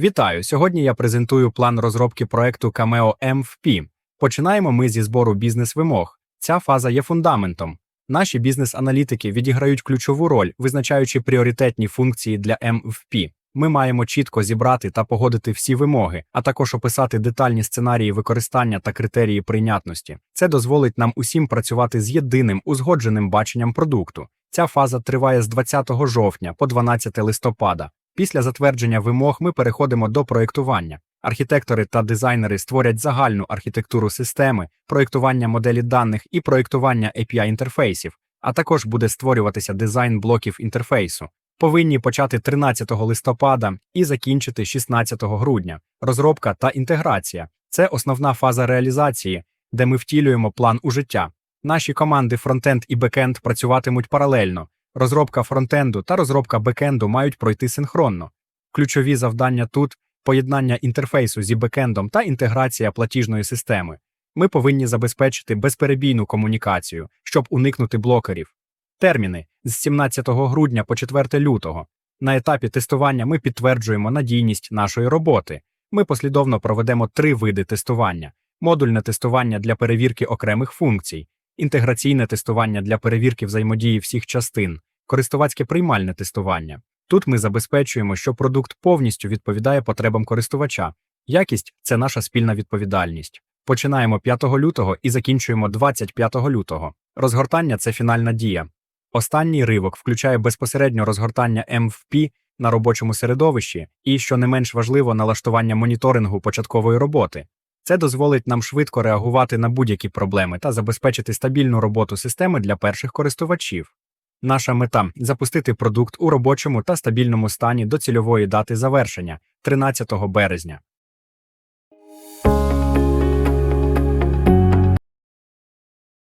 Вітаю! Сьогодні я презентую план розробки проекту Cameo MVP. Починаємо ми зі збору бізнес-вимог. Ця фаза є фундаментом. Наші бізнес-аналітики відіграють ключову роль, визначаючи пріоритетні функції для MVP. Ми маємо чітко зібрати та погодити всі вимоги, а також описати детальні сценарії використання та критерії прийнятності. Це дозволить нам усім працювати з єдиним узгодженим баченням продукту. Ця фаза триває з 20 жовтня по 12 листопада. Після затвердження вимог ми переходимо до проєктування. Архітектори та дизайнери створять загальну архітектуру системи, проєктування моделі даних і проєктування API інтерфейсів, а також буде створюватися дизайн блоків інтерфейсу. Повинні почати 13 листопада і закінчити 16 грудня. Розробка та інтеграція це основна фаза реалізації, де ми втілюємо план у життя. Наші команди фронтенд і бекенд працюватимуть паралельно. Розробка фронтенду та розробка бекенду мають пройти синхронно. Ключові завдання тут поєднання інтерфейсу зі бекендом та інтеграція платіжної системи. Ми повинні забезпечити безперебійну комунікацію, щоб уникнути блокерів. Терміни з 17 грудня по 4 лютого. На етапі тестування ми підтверджуємо надійність нашої роботи. Ми послідовно проведемо три види тестування: модульне тестування для перевірки окремих функцій, інтеграційне тестування для перевірки взаємодії всіх частин, користувацьке приймальне тестування. Тут ми забезпечуємо, що продукт повністю відповідає потребам користувача. Якість це наша спільна відповідальність. Починаємо 5 лютого і закінчуємо 25 лютого. Розгортання це фінальна дія. Останній ривок включає безпосередньо розгортання MVP на робочому середовищі і, що не менш важливо, налаштування моніторингу початкової роботи. Це дозволить нам швидко реагувати на будь-які проблеми та забезпечити стабільну роботу системи для перших користувачів. Наша мета запустити продукт у робочому та стабільному стані до цільової дати завершення 13 березня.